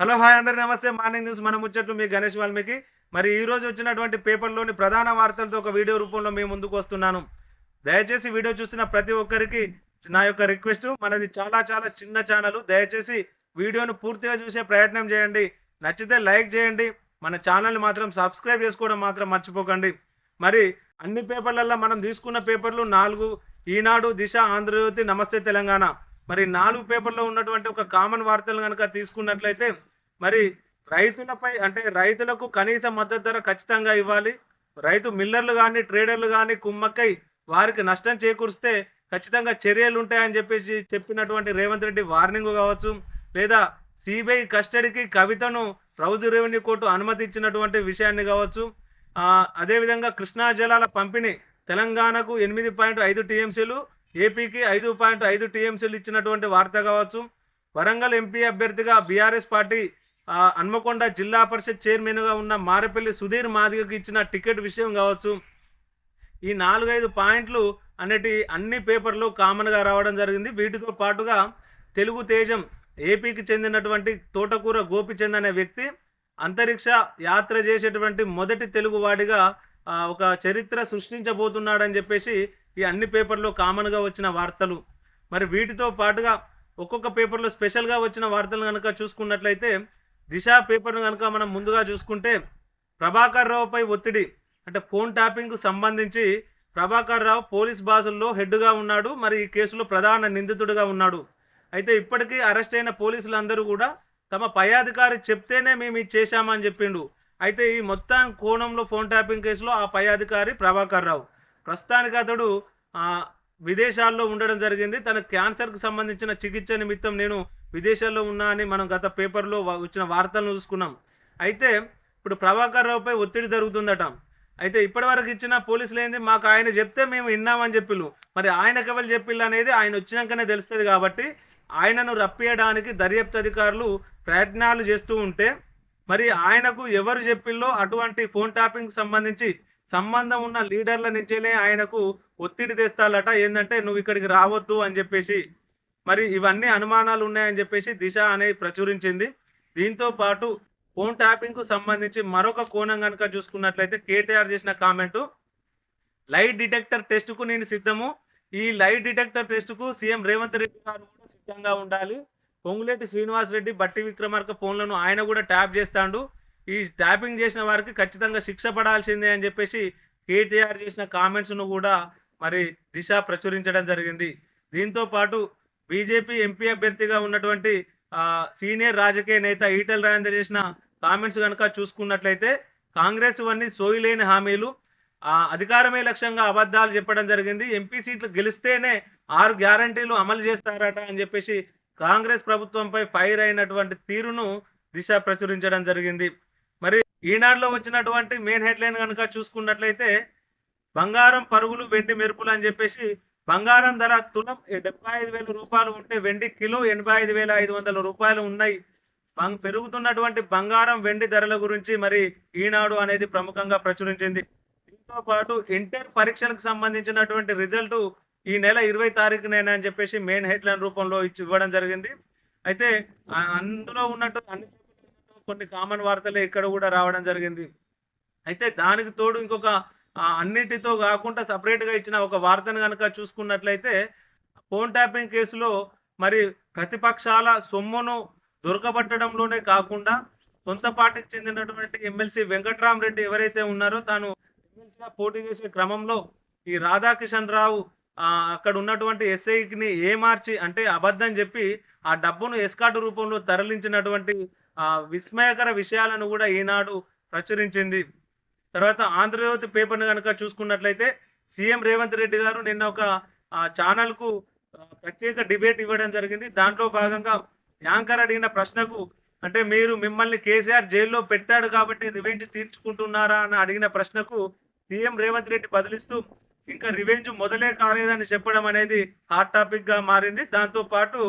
Hello hi అందరి నమస్తే. Morning news మన ముచ్చట్లు మీ గణేష్ వాల్మీకి. మరి ఈ రోజు వచ్చినటువంటి పేపర్లోని ప్రధాన వార్తలతో ఒక వీడియో రూపంలో మేము ముందుకు వస్తున్నాను. దయచేసి వీడియో చూసిన ప్రతి ఒక్కరికి నా యొక్క రిక్వెస్ట్. మనది చాలా చాలా చిన్న ఛానల్. దయచేసి వీడియోను పూర్తిగా చూసే ప్రయత్నం చేయండి. నచ్చితే లైక్ చేయండి. మన ఛానల్ని మాత్రం సబ్స్క్రైబ్ చేసుకోవడం మాత్రం మర్చిపోకండి. మరి అన్ని పేపర్లలో మనం తీసుకున్న పేపర్లు నాలుగు ఈనాడు దిశ ఆంధ్రజ్యోతి నమస్తే తెలంగాణ. మరి నాలుగు పేపర్లో ఉన్నటువంటి ఒక కామన్ వార్తలు కనుక తీసుకున్నట్లయితే మరి రైతులపై అంటే రైతులకు కనీస మద్దతు ధర ఖచ్చితంగా ఇవ్వాలి. రైతు మిల్లర్లు కానీ ట్రేడర్లు కానీ కుమ్మక్కై వారికి నష్టం చేకూరిస్తే ఖచ్చితంగా చర్యలు ఉంటాయని చెప్పేసి చెప్పినటువంటి రేవంత్ రెడ్డి వార్నింగ్ కావచ్చు. లేదా సిబిఐ కస్టడీకి కవితను రౌజు రెవెన్యూ కోర్టు అనుమతి ఇచ్చినటువంటి విషయాన్ని కావచ్చు. అదేవిధంగా కృష్ణా జలాల పంపిణీ తెలంగాణకు ఎనిమిది పాయింట్ ఐదు టీఎంసీలు ఏపీకి ఐదు పాయింట్ ఐదు టీఎంసీలు ఇచ్చినటువంటి వార్త కావచ్చు. వరంగల్ ఎంపీ అభ్యర్థిగా బీఆర్ఎస్ పార్టీ హన్మకొండ జిల్లా పరిషత్ చైర్మన్గా ఉన్న మారేపల్లి సుధీర్ మాదిగకి ఇచ్చిన టికెట్ విషయం కావచ్చు. ఈ నాలుగైదు పాయింట్లు అనేటి అన్ని పేపర్లు కామన్గా రావడం జరిగింది. వీటితో పాటుగా తెలుగు తేజం ఏపీకి చెందినటువంటి తోటకూర గోపిచంద్ అనే వ్యక్తి అంతరిక్ష యాత్ర చేసేటువంటి మొదటి తెలుగువాడిగా ఒక చరిత్ర సృష్టించబోతున్నాడని చెప్పేసి ఈ అన్ని పేపర్లో కామన్గా వచ్చిన వార్తలు. మరి వీటితో పాటుగా ఒక్కొక్క పేపర్లో స్పెషల్గా వచ్చిన వార్తలు కనుక చూసుకున్నట్లయితే దిశ పేపర్ను కనుక మనం ముందుగా చూసుకుంటే ప్రభాకర్ రావుపై ఒత్తిడి అంటే ఫోన్ ట్యాపింగ్కు సంబంధించి ప్రభాకర్ రావు పోలీస్ బాసుల్లో హెడ్గా ఉన్నాడు మరి ఈ కేసులో ప్రధాన నిందితుడిగా ఉన్నాడు. అయితే ఇప్పటికీ అరెస్ట్ అయిన పోలీసులందరూ కూడా తమ పై అధికారి చెప్తేనే మేము ఇది చేశామని చెప్పిండు. అయితే ఈ మొత్తం కోణంలో ఫోన్ ట్యాపింగ్ కేసులో ఆ పై అధికారి ప్రభాకర్ రావు. ప్రస్తుతానికి అతడు విదేశాల్లో ఉండడం జరిగింది. తన క్యాన్సర్కి సంబంధించిన చికిత్స నిమిత్తం నేను విదేశాల్లో ఉన్నా అని మనం గత పేపర్లో వచ్చిన వార్తలను చూసుకున్నాం. అయితే ఇప్పుడు ప్రభాకర్ రావుపై ఒత్తిడి జరుగుతుందట. అయితే ఇప్పటివరకు ఇచ్చిన పోలీసులు ఏంది? మాకు ఆయన చెప్తే మేము విన్నామని చెప్పిళ్ళు. మరి ఆయనకు ఎవరు చెప్పిళ్ళు అనేది ఆయన వచ్చినాకనే తెలుస్తుంది కాబట్టి ఆయనను రప్పియడానికి దర్యాప్తు అధికారులు ప్రయత్నాలు చేస్తూ ఉంటే మరి ఆయనకు ఎవరు చెప్పిల్లో అటువంటి ఫోన్ టాపింగ్ సంబంధించి సంబంధం ఉన్న లీడర్ల నుంచేనే ఆయనకు ఒత్తిడి తెస్తాలట. ఏంటంటే నువ్వు ఇక్కడికి రావద్దు అని చెప్పేసి మరి ఇవన్నీ అనుమానాలు ఉన్నాయని చెప్పేసి దిశ అనేది ప్రచురించింది. దీంతో పాటు ఫోన్ ట్యాపింగ్కు సంబంధించి మరొక కోణం కనుక చూసుకున్నట్లయితే కేటీఆర్ చేసిన కామెంట్ లైట్ డిటెక్టర్ టెస్ట్కు నేను సిద్ధము. ఈ లైట్ డిటెక్టర్ టెస్ట్కు సీఎం రేవంత్ రెడ్డి గారు కూడా సిద్ధంగా ఉండాలి. పొంగులేటి శ్రీనివాస్ రెడ్డి బట్టి విక్రమార్క ఫోన్లను ఆయన కూడా ట్యాప్ చేస్తాడు. ఈ ట్యాపింగ్ చేసిన వారికి ఖచ్చితంగా శిక్ష పడాల్సిందే అని చెప్పేసి కేటీఆర్ చేసిన కామెంట్స్ను కూడా మరి దిశ ప్రచురించడం జరిగింది. దీంతో పాటు బీజేపీ ఎంపీ అభ్యర్థిగా ఉన్నటువంటి సీనియర్ రాజకీయ నేత ఈటెల రాజేందర్ చేసిన కామెంట్స్ కనుక చూసుకున్నట్లయితే కాంగ్రెస్ ఇవన్నీ సోయిలేని హామీలు అధికారమే లక్ష్యంగా అబద్ధాలు చెప్పడం జరిగింది. ఎంపీ సీట్లు గెలిస్తేనే ఆరు గ్యారంటీలు అమలు చేస్తారట అని చెప్పేసి కాంగ్రెస్ ప్రభుత్వంపై ఫైర్ అయినటువంటి తీరును దిశ ప్రచురించడం జరిగింది. మరి ఈనాడులో వచ్చినటువంటి మెయిన్ హెడ్లైన్ కనుక చూసుకున్నట్లయితే బంగారం పరుగులు వెండి మెరుపులు అని చెప్పేసి బంగారం ధర తులం డెబ్బై ఐదు వేల రూపాయలు ఉంటే వెండి కిలో ఎనభై ఐదు వేల ఐదు వందల రూపాయలు ఉన్నాయి. పెరుగుతున్నటువంటి బంగారం వెండి ధరల గురించి మరి ఈనాడు అనేది ప్రముఖంగా ప్రచురించింది. దీంతో పాటు ఇంటర్ పరీక్షలకు సంబంధించినటువంటి రిజల్ట్ ఈ నెల ఇరవై తారీఖునేనా అని చెప్పేసి మెయిన్ హెడ్లైన్ రూపంలో ఇచ్చి ఇవ్వడం జరిగింది. అయితే అందులో ఉన్నట్టు అన్ని కొన్ని కామన్ వార్తలే ఇక్కడ కూడా రావడం జరిగింది. అయితే దానికి తోడు ఇంకొక అన్నిటితో కాకుండా సపరేట్గా ఇచ్చిన ఒక వార్తను కనుక చూసుకున్నట్లయితే ఫోన్ ట్యాపింగ్ కేసులో మరి ప్రతిపక్షాల సొమ్మును దొరకబట్టడంలోనే కాకుండా సొంత పార్టీకి చెందినటువంటి ఎమ్మెల్సీ వెంకట్రామరెడ్డి ఎవరైతే ఉన్నారో తాను ఎమ్మెల్సీగా పోటీ చేసే క్రమంలో ఈ రాధాకిషన్ రావు అక్కడ ఉన్నటువంటి ఎస్ఐని ఏమార్చి అంటే అబద్ధం చెప్పి ఆ డబ్బును ఎస్కాటు రూపంలో తరలించినటువంటి విస్మయకర విషయాలను కూడా ఈనాడు ప్రచురించింది. తర్వాత ఆంధ్రజ్యోతి పేపర్ను కనుక చూసుకున్నట్లయితే సీఎం రేవంత్ రెడ్డి గారు నిన్న ఒక ఛానల్కు ప్రత్యేక డిబేట్ ఇవ్వడం జరిగింది. దాంట్లో భాగంగా యాంకర్ అడిగిన ప్రశ్నకు అంటే మీరు మిమ్మల్ని కేసీఆర్ జైల్లో పెట్టాడు కాబట్టి రివెంజ్ తీర్చుకుంటున్నారా అని అడిగిన ప్రశ్నకు సీఎం రేవంత్ రెడ్డి బదిలిస్తూ ఇంకా రివెంజ్ మొదలే కాలేదని చెప్పడం అనేది హాట్ టాపిక్గా మారింది. దాంతో పాటు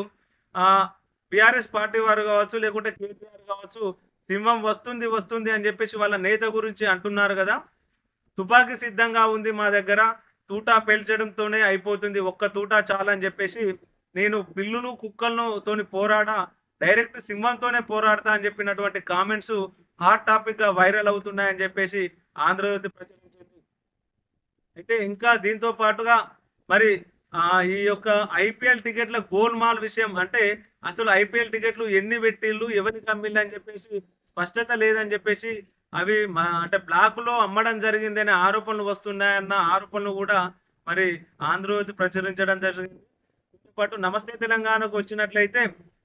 బీఆర్ఎస్ పార్టీ వారు కావచ్చు లేకుంటే కేటీఆర్ కావచ్చు సింహం వస్తుంది వస్తుంది అని చెప్పేసి వాళ్ళ నేత గురించి అంటున్నారు కదా. తుపాకీ సిద్ధంగా ఉంది మా దగ్గర. తూటా పేల్చడంతోనే అయిపోతుంది. ఒక్క తూటా చాలని చెప్పేసి నేను పిల్లులు కుక్కలను తోని పోరాడా డైరెక్ట్ సింహంతోనే పోరాడతా అని చెప్పినటువంటి కామెంట్స్ హాట్ టాపిక్గా వైరల్ అవుతున్నాయని చెప్పేసి ఆంధ్రజ్యోతి ప్రచురించింది. అయితే ఇంకా దీంతో పాటుగా మరి ఈ యొక్క ఐపీఎల్ టికెట్ల గోల్మాల్ విషయం అంటే అసలు ఐపీఎల్ టికెట్లు ఎన్ని పెట్టిళ్ళు ఎవరికి అమ్మిళ్ళు అని చెప్పేసి స్పష్టత లేదని చెప్పేసి అవి అంటే బ్లాక్లో అమ్మడం జరిగిందనే ఆరోపణలు వస్తున్నాయన్న ఆరోపణలు కూడా మరి ఆంధ్రజ్యోతి ప్రచురించడం జరిగింది. పాటు నమస్తే తెలంగాణకు వచ్చినట్లయితే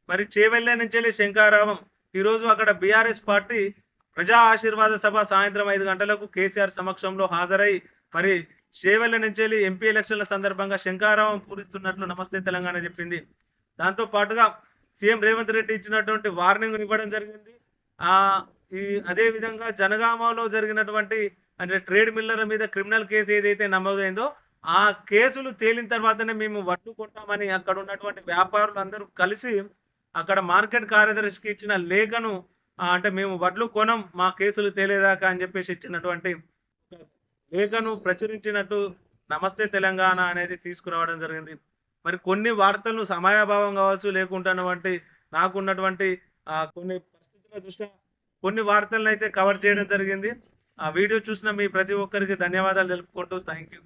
మరి చేవెళ్ళ నుంచి వెళ్ళి శంకారావం. ఈ రోజు అక్కడ బీఆర్ఎస్ పార్టీ ప్రజా ఆశీర్వాద సభ సాయంత్రం ఐదు గంటలకు కేసీఆర్ సమక్షంలో హాజరై మరి చేవెళ్ళ నుంచి వెళ్ళి ఎంపీ ఎలక్షన్ల సందర్భంగా శంకారావం పూరిస్తున్నట్లు నమస్తే తెలంగాణ చెప్పింది. దాంతో పాటుగా సీఎం రేవంత్ రెడ్డి ఇచ్చినటువంటి వార్నింగ్ ఇవ్వడం జరిగింది. ఆ ఈ అదే విధంగా జనగామలో జరిగినటువంటి అంటే ట్రేడ్ మిల్లర్ల మీద క్రిమినల్ కేసు ఏదైతే నమోదైందో ఆ కేసులు తేలిన తర్వాతనే మేము వడ్లు కొంటామని అక్కడ ఉన్నటువంటి వ్యాపారులు అందరూ కలిసి అక్కడ మార్కెట్ కార్యదర్శికి ఇచ్చిన లేఖను అంటే మేము వడ్లు కొనం మా కేసులు తేలేదాకా అని చెప్పేసి ఇచ్చినటువంటి లేఖను ప్రచురించినట్టు నమస్తే తెలంగాణ అనేది తీసుకురావడం జరిగింది. మరి కొన్ని వార్తలు సమయాభావం కావచ్చు లేకుంటున్నటువంటి నాకున్నటువంటి కొన్ని పరిస్థితుల దృష్ట్యా కొన్ని వార్తలను అయితే కవర్ చేయడం జరిగింది. ఆ వీడియో చూసిన మీ ప్రతి ఒక్కరికి ధన్యవాదాలు తెలుపుకుంటూ థ్యాంక్ యూ